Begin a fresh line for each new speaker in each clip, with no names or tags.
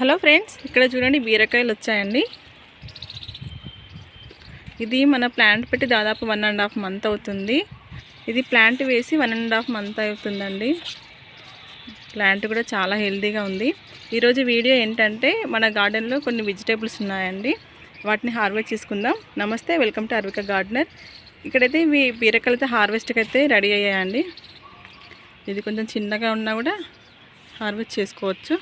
Hello friends ఇక్కడ చూడండి బీరకాయలు వచ్చాయండి. ఇది మన ప్లాంట్ పెట్టి దాదాపు వన్ అండ్ హాఫ్ మంత్ అవుతుంది. ఇది ప్లాంట్ వేసి వన్ అండ్ హాఫ్ మంత్ అవుతుందండి. ప్లాంట్ కూడా చాలా హెల్తీగా ఉంది. ఈరోజు వీడియో ఏంటంటే మన గార్డెన్లో కొన్ని వెజిటేబుల్స్ ఉన్నాయండి. వాటిని హార్వెస్ట్ చేసుకుందాం. నమస్తే వెల్కమ్ టు అర్విక గార్డెనర్. ఇక్కడైతే ఇవి బీరకాయలతో హార్వెస్ట్కి అయితే రెడీ అయ్యాయండి. ఇది కొంచెం చిన్నగా ఉన్నా కూడా హార్వెస్ట్ చేసుకోవచ్చు.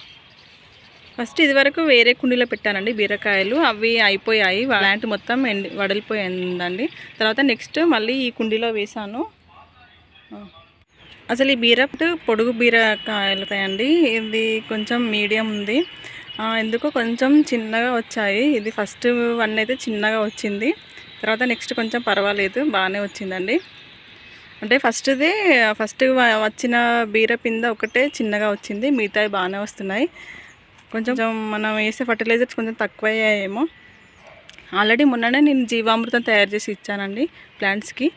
ఫస్ట్ ఇది వరకు వేరే కుండీలో పెట్టానండి బీరకాయలు. అవి అయిపోయాయి. ప్లాంట్ మొత్తం ఎండి వడలిపోయిందండి. తర్వాత నెక్స్ట్ మళ్ళీ ఈ కుండీలో వేసాను. అసలు ఈ బీర పొడుగు బీరకాయలుతాయండి ఇది కొంచెం మీడియం ఉంది. ఎందుకో కొంచెం చిన్నగా వచ్చాయి. ఇది ఫస్ట్ వన్ అయితే చిన్నగా వచ్చింది. తర్వాత నెక్స్ట్ కొంచెం పర్వాలేదు. బాగానే వచ్చిందండి. అంటే ఫస్ట్ది ఫస్ట్ వచ్చిన బీర పింద ఒకటే చిన్నగా వచ్చింది. మిగతావి బాగానే వస్తున్నాయి. కొంచెం మనం వేసే ఫర్టిలైజర్స్ కొంచెం తక్కువ అయ్యాయేమో ఆల్రెడీ మొన్ననే నేను జీవామృతం తయారు చేసి ఇచ్చానండి ప్లాంట్స్కి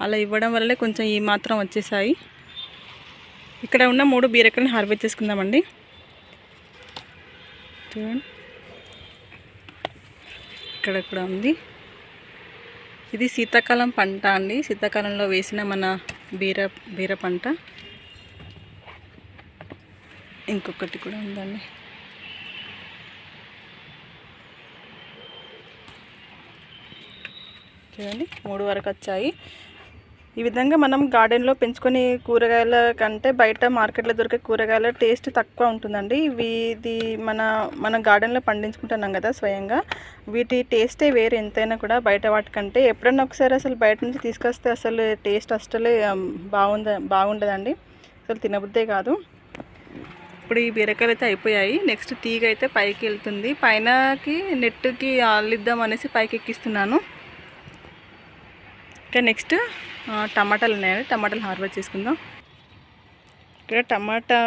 అలా ఇవ్వడం వల్లే కొంచెం ఈ మాత్రం వచ్చేసాయి. ఇక్కడ ఉన్న మూడు బీరకాయలను హార్వెస్ట్ చేసుకుందామండి. చూడండి. ఇక్కడ కూడా ఉంది. ఇది శీతాకాలం పంట అండి. శీతాకాలంలో వేసిన మన బీర బీర పంట. ఇంకొకటి కూడా ఉందండి. చూడండి మూడు వరకు వచ్చాయి. ఈ విధంగా మనం గార్డెన్లో పెంచుకొని కూరగాయల కంటే బయట మార్కెట్లో దొరికే కూరగాయల టేస్ట్ తక్కువ ఉంటుందండి. ఇవి ఇది మన మన గార్డెన్లో పండించుకుంటున్నాం కదా స్వయంగా. వీటి టేస్టే వేరు. ఎంతైనా కూడా బయట వాటికంటే ఎప్పుడన్నా ఒకసారి అసలు బయట నుంచి తీసుకొస్తే అసలు టేస్ట్ అసలే బాగుంద బాగుండదండి. అసలు తినబుద్దే కాదు. ఇప్పుడు ఈ బీరకాయలు అయితే అయిపోయాయి. నెక్స్ట్ తీగ అయితే పైకి వెళ్తుంది. పైనకి నెట్కి అల్లిద్దాం అనేసి పైకి ఎక్కిస్తున్నాను. ఇంకా నెక్స్ట్ టమాటాలు ఉన్నాయండి. టమాటాలు హార్వెస్ట్ చేసుకుందాం. ఇక్కడ టమాటా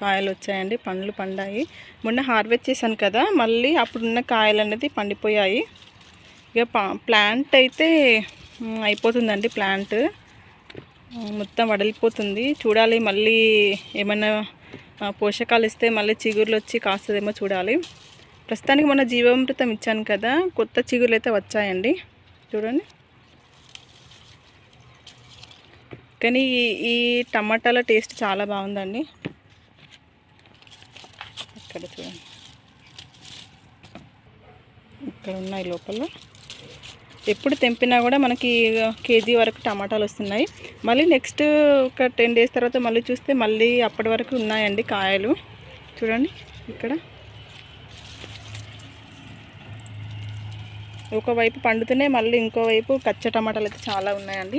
కాయలు వచ్చాయండి. పండ్లు పండాయి. మొన్న హార్వెస్ట్ చేశాను కదా మళ్ళీ అప్పుడున్న కాయలు అనేది పండిపోయాయి. ఇక ప్లాంట్ అయితే అయిపోతుందండి ప్లాంట్ మొత్తం వడలిపోతుంది. చూడాలి మళ్ళీ ఏమైనా పోషకాలు ఇస్తే మళ్ళీ చిగుర్లు వచ్చి కాస్తుందేమో చూడాలి. ప్రస్తుతానికి మన జీవామృతం ఇచ్చాను కదా కొత్త చిగుర్లు అయితే వచ్చాయండి. చూడండి. కానీ ఈ- ఈ టమాటాల టేస్ట్ చాలా బాగుందండి. ఇక్కడ చూడండి. ఇక్కడ ఉన్నాయి లోపల. ఎప్పుడు తెంపినా కూడా మనకి కేజీ వరకు టమాటాలు వస్తున్నాయి. మళ్ళీ నెక్స్ట్ ఒక టెన్ డేస్ తర్వాత మళ్ళీ చూస్తే మళ్ళీ అప్పటి వరకు ఉన్నాయండి కాయలు. చూడండి ఇక్కడ. ఒకవైపు పండుతూనే మళ్ళీ ఇంకోవైపు కచ్చ టమాటాలు అయితే చాలా ఉన్నాయండి.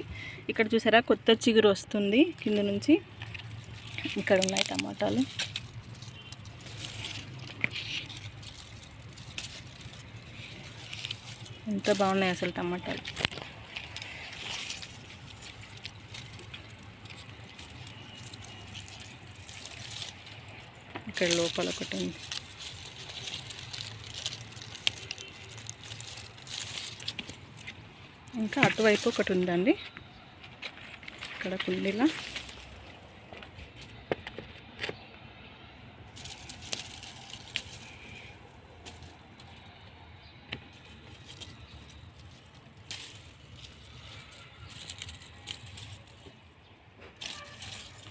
ఇక్కడ చూసారా కొత్త చిగురు వస్తుంది కింద నుంచి. ఇక్కడ ఉన్నాయి టమాటాలు. ఎంత బాగున్నాయి అసలు టమాటాలు. ఇక్కడ లోపల ఒకటి ఉంది. ఇంకా అటువైపు ఒకటి ఉందండి. ఇక్కడ కుండీలో.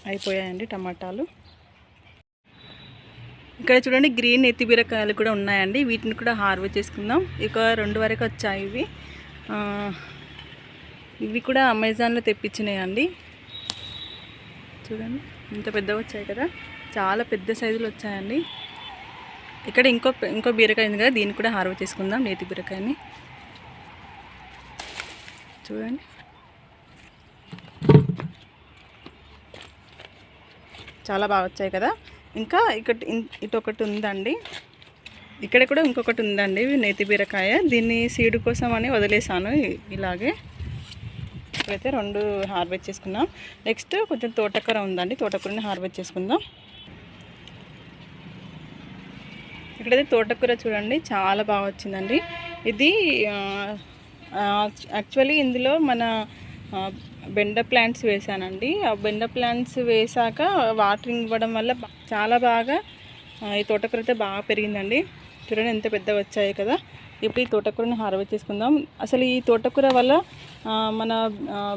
అయిపోయాయండి టమాటాలు. ఇక్కడ చూడండి గ్రీన్ ఎత్తిబీరకాయలు కూడా ఉన్నాయండి. వీటిని కూడా హార్వెస్ట్ చేసుకుందాం. ఇక రెండు వరకు వచ్చాయి ఇవి. ఇవి కూడా అమెజాన్లో తెప్పించినాయండి. చూడండి ఇంత పెద్దగా వచ్చాయి కదా. చాలా పెద్ద సైజులు వచ్చాయండి. ఇక్కడ ఇంకో ఇంకో బీరకాయ ఉంది కదా దీన్ని కూడా హార్వెస్ట్ చేసుకుందాం నేతి బీరకాయని. చూడండి. చాలా బాగా వచ్చాయి కదా. ఇంకా ఇక్కడ ఇటు ఒకటి ఉందండి. ఇక్కడ కూడా ఇంకొకటి ఉందండి నేతి బీరకాయ. దీన్ని సీడు కోసం అని వదిలేసాను ఇలాగే. ఇప్పుడైతే రెండు హార్వెస్ట్ చేసుకున్నాం నెక్స్ట్ కొంచెం తోటకూర ఉందండి. తోటకూరని హార్వెస్ట్ చేసుకుందాం. ఇక్కడైతే తోటకూర చూడండి చాలా బాగా వచ్చిందండి. ఇది యాక్చువల్లీ ఇందులో మన బెండ ప్లాంట్స్ వేసానండి. ఆ బెండ ప్లాంట్స్ వేసాక వాటరింగ్ ఇవ్వడం వల్ల చాలా బాగా ఈ తోటకూర అయితే బాగా పెరిగిందండి. చూడండి ఎంత పెద్దగా వచ్చాయి కదా. ఇప్పుడు ఈ తోటకూరని హార్వెస్ట్ చేసుకుందాం. అసలు ఈ తోటకూర వల్ల మన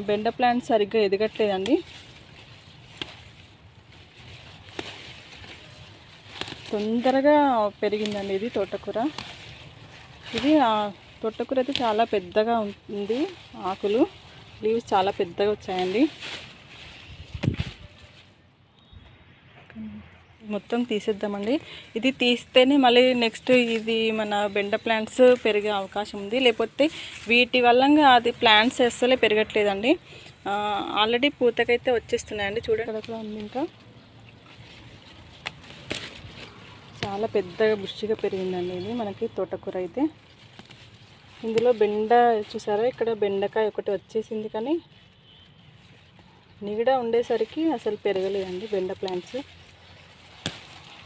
బెండ ప్లాంట్ సరిగ్గా ఎదగట్లేదండి. తొందరగా పెరిగిందండి ఇది తోటకూర. ఇది తోటకూర అయితే చాలా పెద్దగా ఉంది ఆకులు. లీవ్స్ చాలా పెద్దగా వచ్చాయండి. మొత్తం తీసేద్దామండి. ఇది తీస్తేనే మళ్ళీ నెక్స్ట్ ఇది మన బెండ ప్లాంట్స్ పెరిగే అవకాశం ఉంది. లేకపోతే వీటి వల్ల అది ప్లాంట్స్ అస్సలే పెరగట్లేదండి. ఆల్రెడీ పూతకైతే వచ్చేస్తున్నాయండి. చూడండి. ఇక్కడ కూడా ఉంది ఇంకా. చాలా పెద్దగా బుష్టిగా పెరిగిందండి ఇది మనకి తోటకూర అయితే. ఇందులో బెండ చూసారా? ఇక్కడ బెండకాయ ఒకటి వచ్చేసింది కానీ నీడ ఉండేసరికి అసలు పెరగలేదండి బెండ ప్లాంట్స్.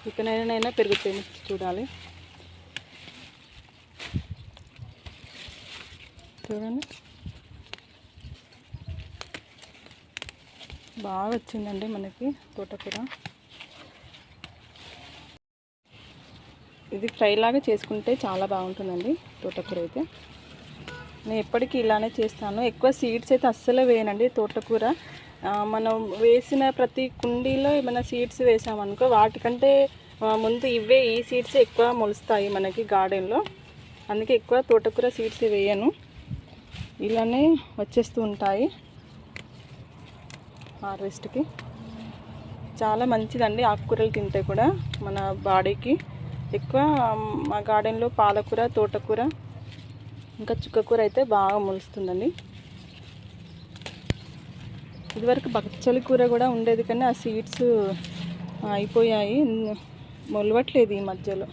ఇకనైనా పెరుగుతాయి చూడాలి. చూడండి. బాగా వచ్చిందండి మనకి తోటకూర. ఇది ఫ్రై లాగా చేసుకుంటే చాలా బాగుంటుందండి తోటకూర అయితే. నేను ఎప్పటికీ ఇలానే చేస్తాను. ఎక్కువ సీడ్స్ అయితే అస్సలే వేయనండి తోటకూర. మనం వేసిన ప్రతి కుండీలో ఏమైనా సీడ్స్ వేసామనుకో వాటికంటే ముందు ఇవే ఈ సీడ్స్ ఎక్కువ మొలుస్తాయి మనకి గార్డెన్లో. అందుకే ఎక్కువ తోటకూర సీడ్స్ వేయను. ఇలానే వచ్చేస్తూ ఉంటాయి. హార్వెస్ట్కి. చాలా మంచిదండి ఆకుకూరలు తింటే కూడా మన బాడీకి. ఎక్కువ మా గార్డెన్లో పాలకూర తోటకూర ఇంకా చుక్కకూర అయితే బాగా మొలుస్తుందండి. ఇదివరకు బచ్చలి కూర కూడా ఉండేది కానీ ఆ సీడ్స్ అయిపోయాయి. మొలవట్లేదు ఈ మధ్యలో.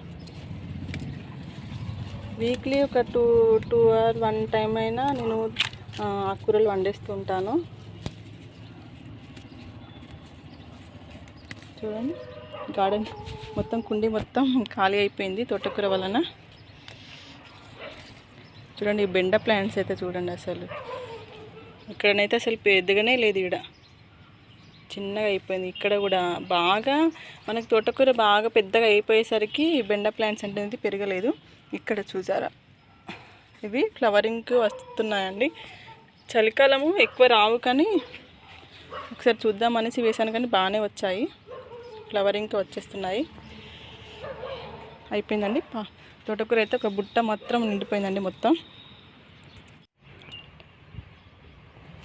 వీక్లీ ఒక two two hour one time అయినా నేను ఆ, ఆకుకూరలు వండేస్తూ ఉంటాను. చూడండి గార్డెన్ మొత్తం కుండీ మొత్తం ఖాళీ అయిపోయింది తోటకూర వలన. చూడండి బెండ ప్లాంట్స్ అయితే చూడండి అసలు. ఇక్కడనైతే అసలు పెద్దగానే లేదు ఇక్కడ చిన్నగా అయిపోయింది. ఇక్కడ కూడా బాగా మనకి తోటకూర బాగా పెద్దగా అయిపోయేసరికి బెండ ప్లాంట్స్ అనేది పెరగలేదు. ఇక్కడ చూసారా? ఇవి ఫ్లవరింగ్కి వస్తున్నాయండి. చలికాలము ఎక్కువ రావు కానీ ఒకసారి చూద్దాం అనేసి వేసాను కానీ బాగానే వచ్చాయి. ఫ్లవరింగ్కి వచ్చేస్తున్నాయి. అయిపోయిందండి. తోటకూర అయితే ఒక బుట్ట మాత్రం నిండిపోయిందండి మొత్తం.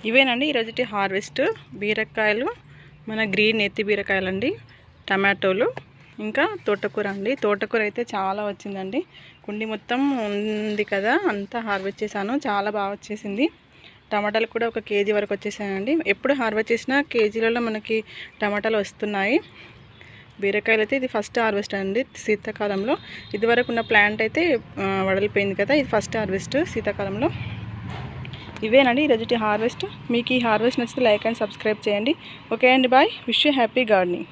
ఇవేనండి ఈరోజుటి హార్వెస్ట్ బీరకాయలు మన గ్రీన్ ఎత్తి బీరకాయలు అండి టమాటోలు ఇంకా తోటకూర అండి. తోటకూర అయితే చాలా వచ్చిందండి. కుండి మొత్తం ఉంది కదా అంతా హార్వెస్ట్ చేశాను చాలా బాగా వచ్చేసింది. టమాటాలు కూడా ఒక కేజీ వరకు వచ్చేసాయండి. ఎప్పుడు హార్వెస్ట్ చేసినా కేజీలలో మనకి టమాటాలు వస్తున్నాయి. బీరకాయలు అయితే ఇది ఫస్ట్ హార్వెస్ట్ అండి శీతాకాలంలో. ఇదివరకు ఉన్న ప్లాంట్ అయితే వడలిపోయింది కదా ఇది ఫస్ట్ హార్వెస్ట్ శీతాకాలంలో. ఇవేనండి ఈరోజుటి హార్వెస్ట్. మీకు ఈ హార్వెస్ట్ నచ్చితే లైక్ అండ్ సబ్స్క్రైబ్ చేయండి. ఓకే అండి bye. Wish you happy gardening.